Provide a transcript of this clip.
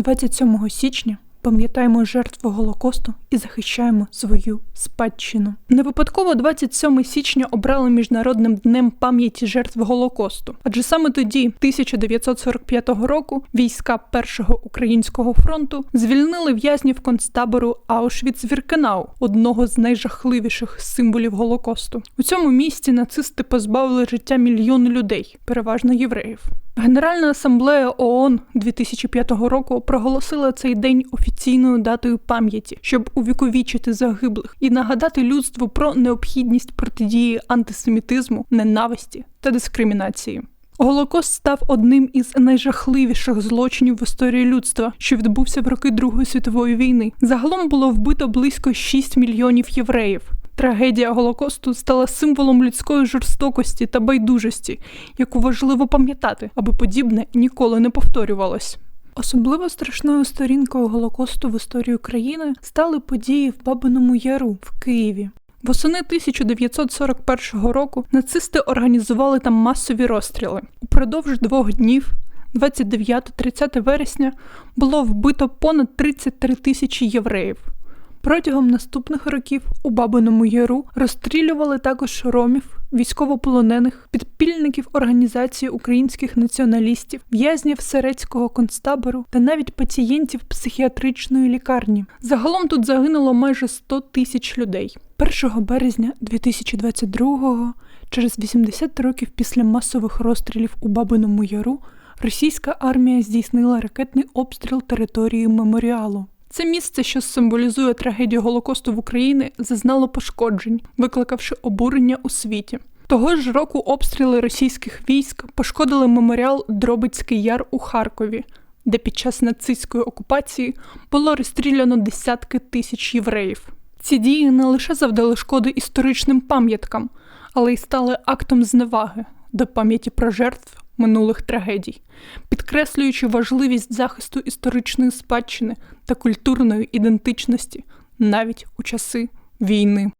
27 січня пам'ятаємо жертву Голокосту і захищаємо свою спадщину. Не випадково 27 січня обрали міжнародним днем пам'яті жертв Голокосту, адже саме тоді, 1945 року, війська Першого українського фронту звільнили в'язнів концтабору Аушвіц-Віркенау, одного з найжахливіших символів Голокосту. У цьому місці нацисти позбавили життя мільйони людей, переважно євреїв. Генеральна асамблея ООН 2005 року проголосила цей день офіційною датою пам'яті, щоб увіковічити загиблих і нагадати людству про необхідність протидії антисемітизму, ненависті та дискримінації. Голокост став одним із найжахливіших злочинів в історії людства, що відбувся в роки Другої світової війни. Загалом було вбито близько 6 мільйонів євреїв. Трагедія Голокосту стала символом людської жорстокості та байдужості, яку важливо пам'ятати, аби подібне ніколи не повторювалось. Особливо страшною сторінкою Голокосту в історії України стали події в Бабиному Яру в Києві. Восени 1941 року нацисти організували там масові розстріли. Упродовж двох днів, 29-30 вересня, було вбито понад 33 тисячі євреїв. Протягом наступних років у Бабиному Яру розстрілювали також ромів, військовополонених, підпільників організації українських націоналістів, в'язнів Серецького концтабору та навіть пацієнтів психіатричної лікарні. Загалом тут загинуло майже 100 тисяч людей. 1 березня 2022-го, через 80 років після масових розстрілів у Бабиному Яру, російська армія здійснила ракетний обстріл території меморіалу. Це місце, що символізує трагедію Голокосту в Україні, зазнало пошкоджень, викликавши обурення у світі. Того ж року обстріли російських військ пошкодили меморіал Дробицький Яр у Харкові, де під час нацистської окупації було розстріляно десятки тисяч євреїв. Ці дії не лише завдали шкоди історичним пам'яткам, але й стали актом зневаги до пам'яті про жертв минулих трагедій, підкреслюючи важливість захисту історичної спадщини та культурної ідентичності навіть у часи війни.